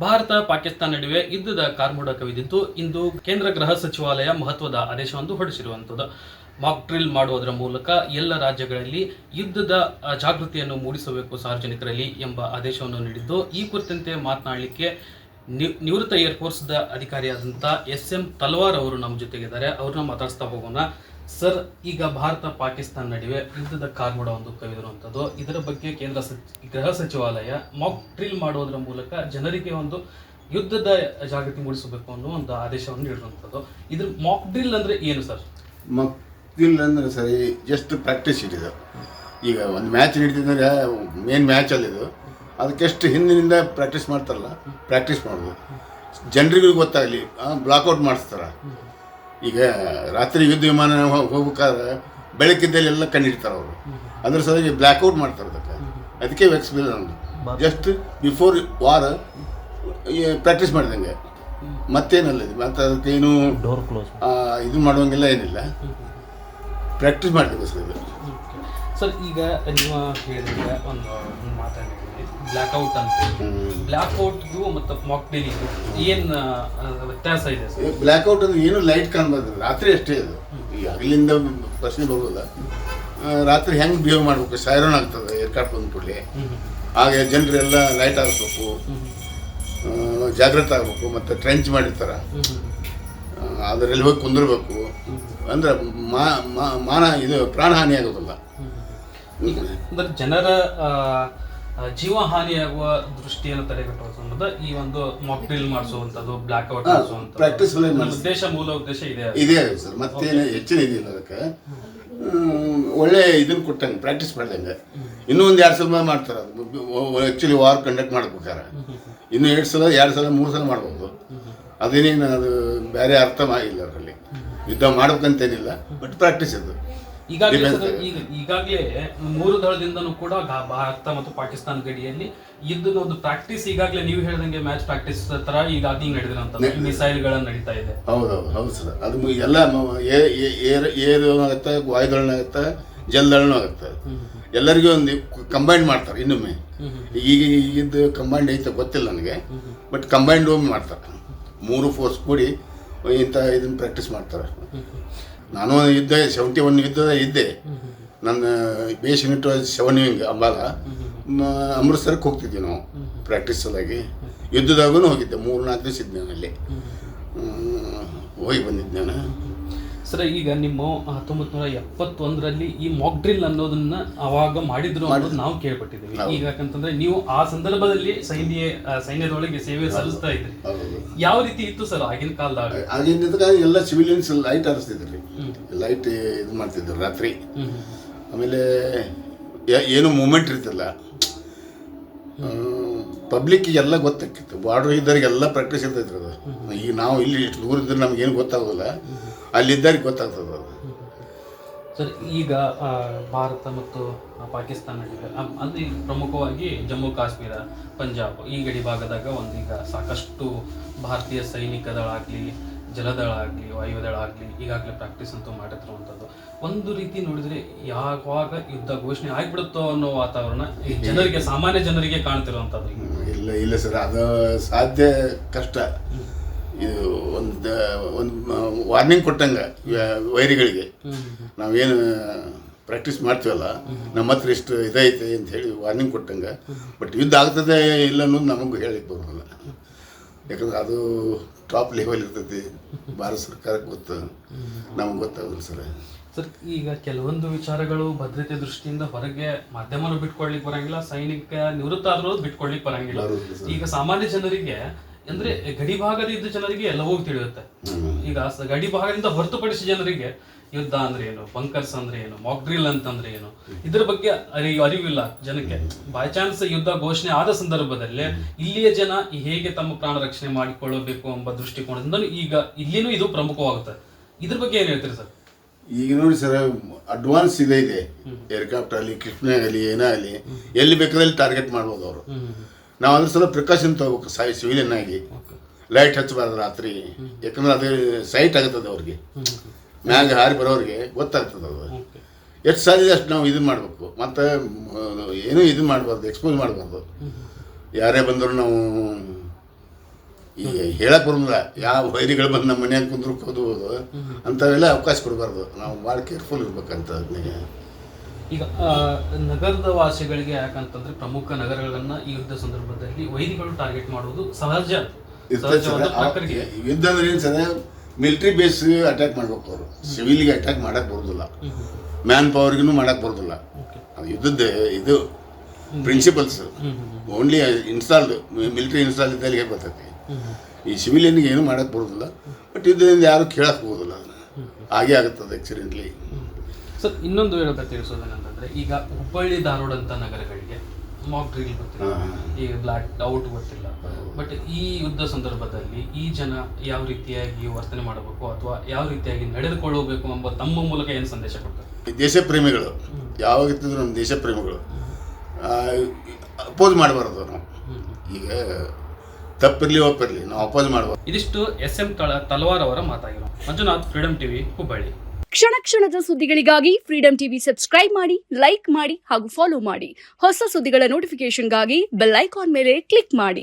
ಭಾರತ, ಪಾಕಿಸ್ತಾನ ನಡುವೆ ಯುದ್ಧದ ಕಾರ್ಮೋಡ ಕವಿದಿದ್ದು, ಇಂದು ಕೇಂದ್ರ ಗೃಹ ಸಚಿವಾಲಯ ಮಹತ್ವದ ಆದೇಶವನ್ನು ಹೊರಡಿಸಿರುವಂಥದ್ದು. ಮಾಕ್ ಡ್ರಿಲ್ ಮಾಡುವುದರ ಮೂಲಕ ಎಲ್ಲ ರಾಜ್ಯಗಳಲ್ಲಿ ಯುದ್ಧದ ಜಾಗೃತಿಯನ್ನು ಮೂಡಿಸಬೇಕು ಸಾರ್ವಜನಿಕರಲ್ಲಿ ಎಂಬ ಆದೇಶವನ್ನು ನೀಡಿದ್ದು. ಈ ಕುರಿತಂತೆ ಮಾತನಾಡಲಿಕ್ಕೆ ನಿವೃತ್ತ ಏರ್ಫೋರ್ಸ್ದ ಅಧಿಕಾರಿಯಾದಂಥ ಎಸ್ ಎಂ ತಲ್ವಾರ್ ಅವರು ನಮ್ಮ ಜೊತೆಗಿದ್ದಾರೆ. ಅವ್ರನ್ನ ಮಾತಾಡಿಸ್ತಾ ಹೋಗೋಣ. ಸರ್, ಈಗ ಭಾರತ, ಪಾಕಿಸ್ತಾನ ನಡುವೆ ಯುದ್ಧದ ಕಾರ್ಮೋಡ ಒಂದು ಕವಿದಿರುವಂಥದ್ದು ಇದರ ಬಗ್ಗೆ ಕೇಂದ್ರ ಸಚಿ, ಗೃಹ ಸಚಿವಾಲಯ ಮಾಕ್ ಡ್ರಿಲ್ ಮಾಡುವುದರ ಮೂಲಕ ಜನರಿಗೆ ಒಂದು ಯುದ್ಧದ ಜಾಗೃತಿ ಮೂಡಿಸಬೇಕು ಅನ್ನೋ ಒಂದು ಆದೇಶವನ್ನು ನೀಡಿರುವಂಥದ್ದು ಇದ್ರ ಮಾಕ್ ಡ್ರಿಲ್ ಅಂದ್ರೆ ಏನು ಸರ್? ಮಾಕ್ ಡ್ರಿಲ್ ಅಂದ್ರೆ ಸರ್ ಜಸ್ಟ್ ಪ್ರಾಕ್ಟೀಸ್ ಇಟ್ಟಿದ್ದು. ಈಗ ಒಂದು ಮ್ಯಾಚ್ ನಡೀತಿದ್ರೆ ಮೇನ್ ಮ್ಯಾಚಲ್ಲಿ ಇದು. ಅದಕ್ಕೆಷ್ಟು ಹಿಂದಿನಿಂದ ಪ್ರಾಕ್ಟೀಸ್ ಮಾಡ್ತಾರಲ್ಲ ಪ್ರಾಕ್ಟೀಸ್ ಮಾಡೋದು ಜನರಿಗೂ ಗೊತ್ತಾಗಲಿ ಬ್ಲಾಕ್ಔಟ್ ಮಾಡಿಸ್ತಾರೆ. ಈಗ ರಾತ್ರಿ ಯುದ್ಧ ವಿಮಾನ ಹೋಗ್ಬೇಕಾದ್ರೆ ಬೆಳಕಿದ್ದಲ್ಲಿ ಎಲ್ಲ ಕಂಡಿಡ್ತಾರೆ ಅವರು. ಅದ್ರ ಸಲುವಾಗಿ ಬ್ಲ್ಯಾಕ್ಔಟ್ ಮಾಡ್ತಾರೆ ಅದಕ್ಕೆ. ಅದಕ್ಕೆ ಎಕ್ಸ್ಪೀರಿಯನ್ಸ್ ನಮ್ಮದು ಜಸ್ಟ್ ಬಿಫೋರ್ ವಾರ್ ಪ್ರಾಕ್ಟೀಸ್ ಮಾಡಿದಂಗೆ. ಮತ್ತೇನಲ್ಲ ಇದು ಮತ್ತೆ ಅದಕ್ಕೇನು ಡೋರ್ ಕ್ಲೋಸ್ ಇದು ಮಾಡುವಂಗೆಲ್ಲ ಏನಿಲ್ಲ. ಪ್ರಾಕ್ಟೀಸ್ ಮಾಡ್ತೀವಿ ಸರ್ ಇದು ಸರ್ ಈಗ ನೀವು ಹೇಳಿದ್ರೆ ಒಂದು ಮಾತಾಡಿ ಬ್ಲ್ಯಾಕ್ ಬ್ಲ್ಯಾಕ್ಔಟ್ ಅಂತ. ಬ್ಲ್ಯಾಕ್ಔಟ್ಗೂ ಮತ್ತು ಮಾಕ್ ಡೇಲಿಗೂ ಏನು ವ್ಯತ್ಯಾಸ ಇದೆ ಸರ್? ಬ್ಲ್ಯಾಕ್ಔಟ್ ಅಂದ್ರೆ ಏನು ಲೈಟ್ ಕಾಣ್ಬಾರ್ದು ರಾತ್ರಿ ಅಷ್ಟೇ ಅದು. ಈ ಪ್ರಶ್ನೆ ಬರೋದಿಲ್ಲ ರಾತ್ರಿ ಹೆಂಗೆ ಬಿಹೇವ್ ಮಾಡ್ಬೇಕು? ಸೈರನ್ ಆಗ್ತದೆ ಏರ್ಕಾಟ್ ಬಂದ್ಬಿಡ್ಲಿ ಕೂಡಲೇ. ಹಾಗೆ ಜನರೆಲ್ಲ ಲೈಟ್ ಆಗಬೇಕು ಜಾಗ್ರತೆ ಜಾಗೃತ ಆಗಬೇಕು ಮತ್ತು ಟ್ರೆಂಚ್ ಮಾಡಿರ್ತಾರೆ. ಅದರಲ್ಲಿ ಹೋಗಿ ಕುಂದಿರ್ಬೇಕು. ಅಂದ್ರೆ ಮಾ ಮಾನ ಇದು ಪ್ರಾಣಹಾನಿ ಆಗೋದಿಲ್ಲ. ಈಗ ಅಂದ್ರೆ ಜನರ ಜೀವ ಹಾನಿಯಾಗುವ ದೃಷ್ಟಿಯನ್ನು ತಡೆಗಟ್ಟುವ ಸಂಬಂಧ ಈ ಒಂದು ಮಾಕ್ ಡ್ರಿಲ್ ಮಾಡಿಸುವಂಥದ್ದು ಬ್ಲ್ಯಾಕ್ ಔಟ್ ಪ್ರಾಕ್ಟೀಸ್ ಉದ್ದೇಶ ಮೂಲ ಉದ್ದೇಶ ಇದೆ ಇದೆ ಸರ್. ಮತ್ತೇನು ಹೆಚ್ಚಿನ ಇದಿಲ್ಲ ಅದಕ್ಕೆ. ಒಳ್ಳೆ ಇದನ್ನ ಕೊಟ್ಟಂಗೆ ಪ್ರಾಕ್ಟೀಸ್ ಮಾಡ್ದಂಗೆ. ಇನ್ನೂ ಒಂದು ಎರಡು ಸಲ ಮಾಡ್ತಾರೆ ಅದು. ಆ್ಯಕ್ಚುಲಿ ವಾರ್ ಕಂಡಕ್ಟ್ ಮಾಡ್ಬೇಕಾರೆ ಇನ್ನೂ ಎರಡು ಸಲ ಎರಡು ಸಲ ಮೂರು ಸಲ ಮಾಡ್ಬೋದು. ಅದೇನೇನು ಅದು ಬೇರೆ ಅರ್ಥ ಆಗಿಲ್ಲ ಅದರಲ್ಲಿ ಯುದ್ಧ ಮಾಡ್ಬೇಕಂತೇನಿಲ್ಲ ಬಟ್ ಪ್ರಾಕ್ಟೀಸ್ ಅದು. ಈಗಾಗಲೇ ಈಗ ಈಗಾಗಲೇ ಮೂರು ದಳದಿಂದನೂ ಕೂಡ ಭಾರತ ಮತ್ತು ಪಾಕಿಸ್ತಾನ ಗಡಿಯಲ್ಲಿ ಯುದ್ಧದ ಒಂದು ಪ್ರಾಕ್ಟೀಸ್ ಈಗಾಗಲೇ ನೀವು ಹೇಳಿದಂಗೆ ಮ್ಯಾಚ್ ಪ್ರಾಕ್ಟೀಸ್ ತರ ಈಗಾಗಲೇ ನಡೆದಿರೋಂಥದ್ದು ಮಿಸೈಲ್ಗಳ ನಡೀತಾ ಇದೆ. ಹೌದೌದು ಹೌದು ಸರ್. ಅದು ಎಲ್ಲ ಏರ್ ಏರು ಆಗುತ್ತೆ ವಾಯುದಳನ ಆಗುತ್ತೆ ಜಲದಳನೂ ಆಗುತ್ತೆ. ಎಲ್ಲರಿಗೂ ಒಂದು ಕಂಬೈಂಡ್ ಮಾಡ್ತಾರೆ ಇನ್ನೊಮ್ಮೆ. ಈಗ ಈಗಿದ್ದು ಕಂಬೈಂಡ್ ಐತೆ ಗೊತ್ತಿಲ್ಲ ನನಗೆ. ಬಟ್ ಕಂಬೈಂಡ್ ಒಮ್ಮೆ ಮಾಡ್ತಾರೆ. ಮೂರು ಫೋರ್ಸ್ ಕೂಡಿ ಇಂಥ ಇದನ್ನ ಪ್ರಾಕ್ಟೀಸ್ ಮಾಡ್ತಾರೆ. ನಾನು ಇದ್ದೆ ಸೆವೆಂಟಿ ಒನ್ ಯುದ್ಧದ ಇದ್ದೆ. ನನ್ನ base unit seven wing Ambala? ಅಮೃತ್ಸರಕ್ಕೆ ಹೋಗ್ತಿದ್ವಿ ನಾವು ಪ್ರಾಕ್ಟೀಸ್ ಸಲಾಗಿ ಯುದ್ಧದಾಗೂ ಹೋಗಿದ್ದೆ ಮೂರು ನಾಲ್ಕು ದಿವಸ ಇದ್ದೆ ನಾನು ಅಲ್ಲಿ ಹೋಗಿ ಬಂದಿದ್ದೆ ನಾನು. ಸರ್ ಈಗ ನಿಮ್ಮ ಹತ್ತೊಂಬತ್ತು ನೂರ ಎಪ್ಪತ್ತೊಂದರಲ್ಲಿ ಈ ಮಾಕ್ ಡ್ರಿಲ್ ಅನ್ನೋದನ್ನ ಅವಾಗ ಮಾಡಿದ್ರು ಅನ್ನೋದು ನಾವು ಕೇಳ್ಪಟ್ಟಿದ್ದೀವಿ. ಈಗ ಯಾಕಂತಂದ್ರೆ ನೀವು ಆ ಸಂದರ್ಭದಲ್ಲಿ ಸೈನ್ಯ ಸೈನ್ಯದೊಳಗೆ ಸೇವೆ ಸಲ್ಲಿಸ್ತಾ ಇದ್ರಿ. ಯಾವ ರೀತಿ ಇತ್ತು ಸರ್ ಆಗಿನ ಕಾಲದಾಗ? ಆಗಿನ ಎಲ್ಲ ಸಿವಿಲಿಯನ್ಸ್ ಲೈಟ್ ಹರಿಸ್ತಿದ್ರಿ ಲೈಟ್ ಇದು ಮಾಡ್ತಿದ್ರು ರಾತ್ರಿ. ಆಮೇಲೆ ಏನು ಮೂಮೆಂಟ್ ಇರ್ತಿಲ್ಲ. ಪಬ್ಲಿಕ್ಕಿಗೆ ಎಲ್ಲ ಗೊತ್ತಾಗ್ತಿತ್ತು. ಬಾರ್ಡರ್ ಇದ್ದವ್ರಿಗೆಲ್ಲ ಪ್ರಾಕ್ಟೀಸ್ ಇರ್ತೈತ್ರಿ ಅದು. ಈಗ ನಾವು ಇಲ್ಲಿ ಇಷ್ಟು ದೂರ ಇದ್ರೆ ನಮ್ಗೇನು ಗೊತ್ತಾಗೋದಿಲ್ಲ. ಅಲ್ಲಿದ್ದವ್ರಿಗೆ ಗೊತ್ತಾಗ್ತದೆ ಅದು. ಸರ್, ಈಗ ಭಾರತ ಮತ್ತು ಪಾಕಿಸ್ತಾನ ಅಲ್ಲಿ ಪ್ರಮುಖವಾಗಿ ಜಮ್ಮು, ಕಾಶ್ಮೀರ, ಪಂಜಾಬ್ ಈ ಗಡಿ ಭಾಗದಾಗ ಒಂದು ಈಗ ಸಾಕಷ್ಟು ಭಾರತೀಯ ಸೈನಿಕ ದಳ ಆಗಲಿ ಜಲದಳ ಆಗಲಿ ವಾಯುದಳ ಆಗಲಿ ಈಗಾಗಲೇ ಪ್ರಾಕ್ಟೀಸ್ ಅಂತೂ ಮಾಡಿರುವಂಥದ್ದು ಒಂದು ರೀತಿ ನೋಡಿದರೆ ಯಾವಾಗ ಯುದ್ಧ ಘೋಷಣೆ ಆಗಿಬಿಡುತ್ತೋ ಅನ್ನೋ ವಾತಾವರಣ ಜನರಿಗೆ, ಸಾಮಾನ್ಯ ಜನರಿಗೆ ಕಾಣ್ತಿರುವಂಥದ್ದು ಇಲ್ಲ ಇಲ್ಲ ಸರ್, ಅದು ಸಾಧ್ಯ ಕಷ್ಟ. ಇದು ಒಂದು ಒಂದು ವಾರ್ನಿಂಗ್ ಕೊಟ್ಟಂಗೆ ವೈರಿಗಳಿಗೆ. ನಾವೇನು ಪ್ರಾಕ್ಟೀಸ್ ಮಾಡ್ತೀವಲ್ಲ, ನಮ್ಮ ಹತ್ರ ಇಷ್ಟು ಇದೈತೆ ಅಂತ ಹೇಳಿ ವಾರ್ನಿಂಗ್ ಕೊಟ್ಟಂಗೆ ಬಟ್ ಯುದ್ಧ ಆಗ್ತದೆ ಇಲ್ಲ ಅನ್ನೋದು ನಮಗೂ ಹೇಳಿಕ್ಕೆ ಬರೋಲ್ಲ ಯಾಕಂದ್ರೆ ಅದು ಟಾಪ್ ಲೆವೆಲ್ ಇರ್ತೈತಿ, ಭಾರತ ಸರ್ಕಾರಕ್ಕೆ ಗೊತ್ತು, ನಮ್ಗೆ ಗೊತ್ತಾಗಲ್ಲ ಸರ್. ಸರ್ ಈಗ ಕೆಲವೊಂದು ವಿಚಾರಗಳು ಭದ್ರತೆ ದೃಷ್ಟಿಯಿಂದ ಹೊರಗೆ ಮಾಧ್ಯಮನು ಬಿಟ್ಕೊಳ್ಳಿಕ್ ಬರಂಗಿಲ್ಲ ಸೈನಿಕ ನಿವೃತ್ತ ಆದ್ರೂ ಬಿಟ್ಕೊಳ್ಳಿಕ್ ಬರಂಗಿಲ್ಲ. ಈಗ ಸಾಮಾನ್ಯ ಜನರಿಗೆ ಅಂದ್ರೆ ಗಡಿ ಭಾಗದ ಇದ್ದ ಜನರಿಗೆ ಎಲ್ಲವೂ ತಿಳಿಯುತ್ತೆ. ಈಗ ಗಡಿ ಭಾಗದಿಂದ ಹೊರತುಪಡಿಸಿ ಜನರಿಗೆ ಯುದ್ಧ ಅಂದ್ರೆ ಏನು ಬಂಕರ್ಸ್ ಅಂದ್ರೆ ಏನು ಮಾಕ್ ಡ್ರಿಲ್ ಅಂತಂದ್ರೆ ಏನು ಇದ್ರ ಬಗ್ಗೆ ಅರಿವು ಅರಿವಿಲ್ಲ ಜನಕ್ಕೆ. ಬೈ ಚಾನ್ಸ್ ಯುದ್ಧ ಘೋಷಣೆ ಆದ ಸಂದರ್ಭದಲ್ಲಿ ಇಲ್ಲಿಯ ಜನ ಹೇಗೆ ತಮ್ಮ ಪ್ರಾಣ ರಕ್ಷಣೆ ಮಾಡಿಕೊಳ್ಳಬೇಕು ಎಂಬ ದೃಷ್ಟಿಕೋನದಿಂದ ಈಗ ಇಲ್ಲಿನೂ ಇದು ಪ್ರಮುಖವಾಗುತ್ತೆ. ಇದ್ರ ಬಗ್ಗೆ ಏನ್ ಹೇಳ್ತೀರಿ ಸರ್? ಈಗ ನೋಡಿ ಸರ್ ಅಡ್ವಾನ್ಸ್ ಇದೆ ಇದೆ. ಏರ್ಕ್ರಾಫ್ಟ್ ಆಗಲಿ ಕೃಷ್ಣ ಆಗಲಿ ಏನೇ ಆಗಲಿ ಎಲ್ಲಿ ಬೇಕಾದಲ್ಲಿ ಟಾರ್ಗೆಟ್ ಮಾಡ್ಬೋದು ಅವರು. ನಾವು ಅದ್ರ ಸಲ ಪ್ರಿಕಾಷನ್ ತಗೋಬೇಕು ಸಾಯಿ ಸಿವಿಲಿಯನ್ ಆಗಿ. ಲೈಟ್ ಹಚ್ಚಬಾರ್ದು ರಾತ್ರಿ. ಯಾಕಂದ್ರೆ ಅದು ಸೈಟ್ ಆಗುತ್ತದೆ ಅವ್ರಿಗೆ. ಮ್ಯಾಗ ಹಾರಿ ಬರೋರಿಗೆ ಗೊತ್ತಾಗ್ತದೆ ಅದು ಎಷ್ಟು ಸಾಧ್ಯ ಅಷ್ಟು ನಾವು ಇದು ಮಾಡಬೇಕು. ಮತ್ತು ಏನೂ ಇದು ಮಾಡಬಾರ್ದು ಎಕ್ಸ್ಪೋಸ್ ಮಾಡಬಾರ್ದು. ಯಾರೇ ಬಂದರೂ ನಾವು ಈಗ ಹೇಳಕ್ ಬರೋದಿಲ್ಲ. ಯಾವ ವೈರಿಗಳು ಬಂದು ನಮ್ಮ ಮನ್ಯಾಗ ಕುಂದ್ರು ಹೋದು ಅಂಥವೆಲ್ಲ ಅವಕಾಶ ಕೊಡಬಾರ್ದು. ನಾವು ಭಾಳ ಕೇರ್ಫುಲ್ ಇರ್ಬೇಕಂತ ಅದನ್ನೇ. ಈಗ ನಗರದ ವಾಸಿಗಳಿಗೆ ಯಾಕಂತಂದ್ರೆ ಪ್ರಮುಖ ನಗರಗಳನ್ನ ಈ ಯುದ್ಧ ಸಂದರ್ಭದಲ್ಲಿ ವೈರಿಗಳು ಟಾರ್ಗೆಟ್ ಮಾಡುವುದು ಸಹಜ. ಯುದ್ಧ ಅಂದ್ರೆ ಏನು ಸರ್ ಮಿಲಿಟರಿ ಬೇಸ್ ಅಟ್ಯಾಕ್ ಮಾಡ್ಬೇಕು ಅವರು. ಸಿವಿಲ್ಗೆ ಅಟ್ಯಾಕ್ ಮಾಡಕ್ ಬರೋದಿಲ್ಲ. ಮ್ಯಾನ್ ಪವರ್ಗೂ ಮಾಡಕ್ ಬರೋದಿಲ್ಲ. ಅದು ಯುದ್ಧದ ಇದು principles only installed military install ಇದ್ದಲ್ಲಿಗೆ ಬರ್ತೈತಿ. ಈ ಸಿವಿಲಿಯನ್ಗೆ ಏನು ಮಾಡಕ್ಕೆ ಬರೋದಿಲ್ಲ. ಬಟ್ ಇದರಿಂದ ಯಾರು ಕೇಳಕ್ಕೆ ಹೋಗೋದಿಲ್ಲ ಅದನ್ನ. ಹಾಗೆ ಆಗುತ್ತದೆ ಆಕ್ಸಿಡೆಂಟ್ಲಿ ಸರ್ ಇನ್ನೊಂದು ಹೇಳಬೇಕು ತಿಳಿಸೋದೇನಂತಂದ್ರೆ ಈಗ ಹುಬ್ಬಳ್ಳಿ ಧಾರವಾಡ ಅಂತ ನಗರಗಳಿಗೆ ಮಾಕ್ ಡ್ರಿಲ್ ಗೊತ್ತಿಲ್ಲ. ಈಗ ಬ್ಲಾಕ್ ಡೌಟ್ ಗೊತ್ತಿಲ್ಲ. ಬಟ್ ಈ ಯುದ್ಧ ಸಂದರ್ಭದಲ್ಲಿ ಈ ಜನ ಯಾವ ರೀತಿಯಾಗಿ ವರ್ತನೆ ಮಾಡಬೇಕು ಅಥವಾ ಯಾವ ರೀತಿಯಾಗಿ ನಡೆದುಕೊಳ್ಳಬೇಕು ಎಂಬ ತಮ್ಮ ಮೂಲಕ ಏನು ಸಂದೇಶ ಕೊಡ್ತಾರೆ? ದೇಶ ಪ್ರೇಮಿಗಳು. ಯಾವಾಗ ಇರ್ತಿದ್ರು ನಮ್ಮ ದೇಶ ಪ್ರೇಮಿಗಳು. ಅಪೋಸ್ ಮಾಡಬಾರ್ದು ನಾವು ಈಗ ತಪ್ಪಿರ್ಲಿ ಒಪ್ಪಿರಲಿ ನಾವು ಅಪೋಸ್ ಮಾಡುವ ಇದಿಷ್ಟು ಎಸ್ ಎಂ ತಳ ತಲವಾರ್ ಅವರ ಮಾತಾಗಿರೋ. Manjunath freedom TV Hubballi. ಕ್ಷಣ ಕ್ಷಣದ ಸುದ್ದಿಗಳಿಗಾಗಿ ಫ್ರೀಡಂ ಟಿವಿ ಸಬ್ಸ್ಕ್ರೈಬ್ ಮಾಡಿ ಲೈಕ್ ಮಾಡಿ ಹಾಗೂ ಫಾಲೋ ಮಾಡಿ. ಹೊಸ ಸುದ್ದಿಗಳ ನೋಟಿಫಿಕೇಶನ್ಗಾಗಿ ಬೆಲ್ ಐಕಾನ್ ಮೇಲೆ ಕ್ಲಿಕ್ ಮಾಡಿ.